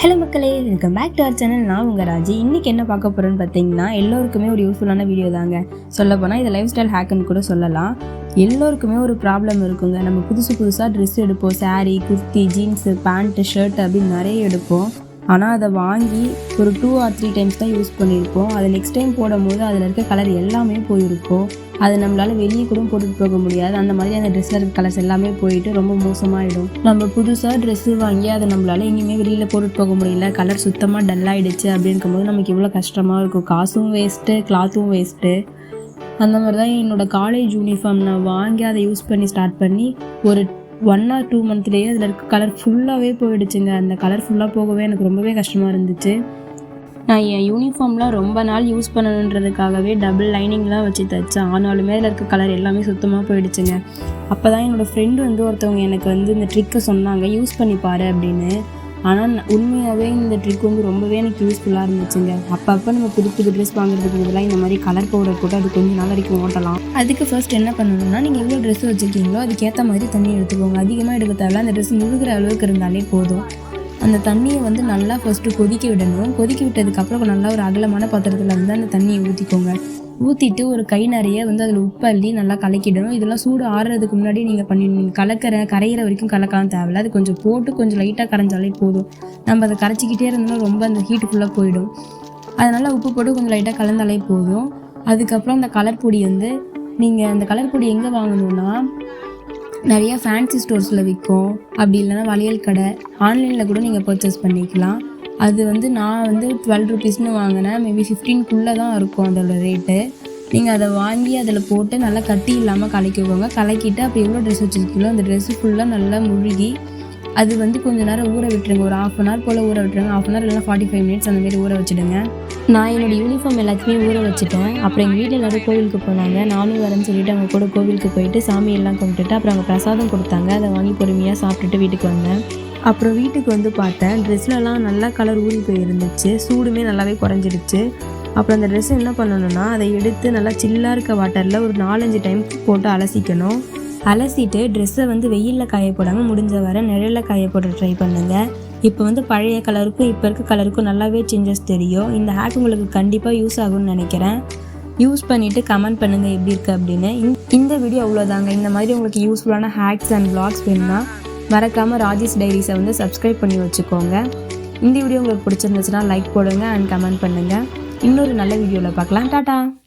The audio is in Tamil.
ஹலோ மக்களே welcome back to our channel நான் உங்கள் ராஜி. இன்றைக்கி என்ன பார்க்க போகிறோன்னு பார்த்தீங்கன்னா எல்லோருக்குமே ஒரு யூஸ்ஃபுல்லான வீடியோ தாங்க. சொல்லப்போனால் இது லைஃப் ஸ்டைல் ஹேக்குன்னு கூட சொல்லலாம். எல்லோருக்குமே ஒரு ப்ராப்ளம் இருக்குங்க. நம்ம புதுசு புதுசாக ட்ரெஸ் எடுப்போம். Sari kurti jeans pant shirt அப்படின்னு நிறைய எடுப்போம். ஆனால் அதை வாங்கி ஒரு டூ ஆர் த்ரீ டைம்ஸ் தான் யூஸ் பண்ணியிருப்போம். அதை நெக்ஸ்ட் டைம் போடும்போது அதில் இருக்க கலர் எல்லாமே போயிருக்கும். அது நம்மளால் வெளியே கூட போட்டுட்டு போக முடியாது. அந்த மாதிரி அந்த ட்ரெஸ்ஸில் இருக்க கலர்ஸ் எல்லாமே போயிட்டு ரொம்ப மோசமாகிடும் நம்ம புதுசாக ட்ரெஸ்ஸு வாங்கி அதை நம்மளால் எங்கேயுமே வெளியில் போட்டுட்டு போக முடியல. கலர் சுத்தமாக டல்லாகிடுச்சு அப்படின்னு போது நமக்கு இவ்வளோ கஷ்டமாக இருக்கும். காசும் வேஸ்ட்டு கிளாத்தும் வேஸ்ட்டு அந்த மாதிரி தான் என்னோடய காலேஜ் யூனிஃபார்ம் நான் வாங்கி அதை யூஸ் பண்ணி ஸ்டார்ட் பண்ணி ஒரு ஒன் ஆர் டூ மந்த்லேயே அதில் இருக்க கலர் ஃபுல்லாகவே போயிடுச்சுங்க. அந்த கலர் ஃபுல்லாக போகவே எனக்கு ரொம்பவே கஷ்டமாக இருந்துச்சு. நான் என் யூனிஃபார்ம்லாம் ரொம்ப நாள் யூஸ் பண்ணணுன்றதுக்காகவே டபுள் லைனிங்லாம் வச்சு தைச்சேன். ஆனாலுமே அதில் இருக்க கலர் எல்லாமே சுத்தமாக போயிடுச்சுங்க. அப்போ தான் என்னோடய ஃப்ரெண்டு வந்து ஒருத்தவங்க எனக்கு வந்து இந்த ட்ரிக்கை சொன்னாங்க. யூஸ் பண்ணி பாரு அப்படின்னு. ஆனால் உண்மையாகவே இந்த ட்ரிக் வந்து ரொம்பவே எனக்கு யூஸ்ஃபுல்லாக இருந்துச்சுங்க. அப்பப்போ நம்ம புது புது ட்ரெஸ் வாங்குறதுக்கு பதிலாக இந்த மாதிரி கலர் பவுடர் போட்டு அது கொஞ்சம் நாள் வரைக்கும் ஓட்டலாம். அதுக்கு ஃபர்ஸ்ட் என்ன பண்ணணும்னா நீங்கள் எவ்வளோ ட்ரெஸ் வச்சுருக்கீங்களோ அதுக்கேற்ற மாதிரி தண்ணி எடுத்துக்கோங்க. அதிகமாக எடுக்க தேவையில்ல அந்த ட்ரெஸ் முழுகிற அளவுக்கு இருந்தாலே போதும். அந்த தண்ணியை வந்து நல்லா ஃபஸ்ட்டு கொதிக்க விடணும். கொதிக்க விட்டதுக்கப்புறம் நல்லா ஒரு அகலமான பாத்திரத்தில் வந்து அந்த தண்ணியை ஊற்றிக்கோங்க ஊற்றிட்டு ஒரு கை நிறைய வந்து அதில் உப்பு அள்ளி நல்லா கலக்கிடணும். இதெல்லாம் சூடு ஆறுறதுக்கு முன்னாடி நீங்கள் பண்ணி நீங்கள் கலக்கிற கரையிற வரைக்கும் கலக்கலாம் தேவையில்ல. அது கொஞ்சம் போட்டு கொஞ்சம் லைட்டாக கரைஞ்சாலே போதும். நம்ம அதை கரைச்சிக்கிட்டே இருந்தோம்னா ரொம்ப அந்த ஹீட்டுக்குள்ளே ஃபுல்லாக போயிடும். அதனால் உப்பு போட்டு கொஞ்சம் லைட்டாக கலந்தாலே போதும். அதுக்கப்புறம் அந்த கலர் பொடி வந்து நீங்கள் அந்த கலர் பொடி எங்கே வாங்கணும்னா நிறைய ஃபேன்சி ஸ்டோர்ஸில் விற்கும். அப்படி இல்லைன்னா வளையல் கடை. ஆன்லைனில் கூட நீங்கள் பர்ச்சேஸ் பண்ணிக்கலாம். அது வந்து நான் வந்து டுவெல் ருபீஸ்னு வாங்கினேன். மேபி ஃபிஃப்டீன்குள்ளே தான் இருக்கும் அதோட ரேட்டு நீங்கள் அதை வாங்கி அதில் போட்டு நல்லா கட்டி இல்லாமல் கலக்கிக்கோங்க. கலக்கிட்டு அப்போ எவ்வளோ ட்ரெஸ் வச்சுருக்கீங்களோ அந்த ட்ரெஸ்ஸு ஃபுல்லாக நல்லா முழுகி அது வந்து கொஞ்ச நேரம் ஊற விட்டுருங்க. ஒரு ஆஃப் அன் ஹவர் போல் ஊற விட்டுருங்க. ஆஃப் அன் ஹவர் இல்லைனா ஃபார்ட்டி ஃபைவ் மினிட்ஸ் அந்த மாதிரி ஊற வச்சுடுங்க. நான் என்னோடய யூனிஃபார்ம் எல்லாத்தையுமே ஊற வச்சுட்டேன் அப்புறம் எங்கள் வீட்டில் எல்லாரும் கோவிலுக்கு போனாங்க. நானும் வரேன்னு சொல்லிட்டு அவங்க கூட கோவிலுக்கு போயிட்டு சாமி எல்லாம் கும்பிட்டுட்டு அப்புறம் அவங்க பிரசாதம் கொடுத்தாங்க. அதை வாங்கி பொறுமையாக சாப்பிட்டுட்டு வீட்டுக்கு வந்தேன். அப்புறம் வீட்டுக்கு வந்து பார்த்தேன். ட்ரெஸ்லலாம் நல்லா கலர் ஊறி போயிருந்துச்சு. சூடுமே நல்லாவே குறைஞ்சிடுச்சு. அப்புறம் அந்த ட்ரெஸ் என்ன பண்ணணும்னா அதை எடுத்து நல்லா சில்லாக இருக்க வாட்டரில் ஒரு நாலஞ்சு டைம் போட்டு அலசிக்கணும். அலசிட்டு ட்ரெஸ்ஸை வந்து வெயிலில் காய போடாமல் முடிஞ்ச வரை நிழலில் காய போட ட்ரை பண்ணுங்கள் இப்போ வந்து பழைய கலருக்கும் இப்போ இருக்க கலருக்கும் நல்லாவே சேஞ்சஸ் தெரியும். இந்த ஹேக் உங்களுக்கு கண்டிப்பாக யூஸ் ஆகும்னு நினைக்கிறேன். யூஸ் பண்ணிவிட்டு கமெண்ட் பண்ணுங்கள் எப்படி இருக்குது அப்படின்னு. இந்த- இந்த வீடியோ அவ்வளோதாங்க இந்த மாதிரி உங்களுக்கு யூஸ்ஃபுல்லான ஹேக்ஸ் அண்ட் பிளாக்ஸ் வேணும்னா மறக்காமல் ராஜேஷ் டைரிஸை வந்து சப்ஸ்கிரைப் பண்ணி வச்சுக்கோங்க. இந்த வீடியோ உங்களுக்கு பிடிச்சிருந்துச்சுன்னா லைக் போடுங்க அண்ட் கமெண்ட் பண்ணுங்கள் இன்னொரு நல்ல வீடியோவில் பார்க்கலாம். டாட்டா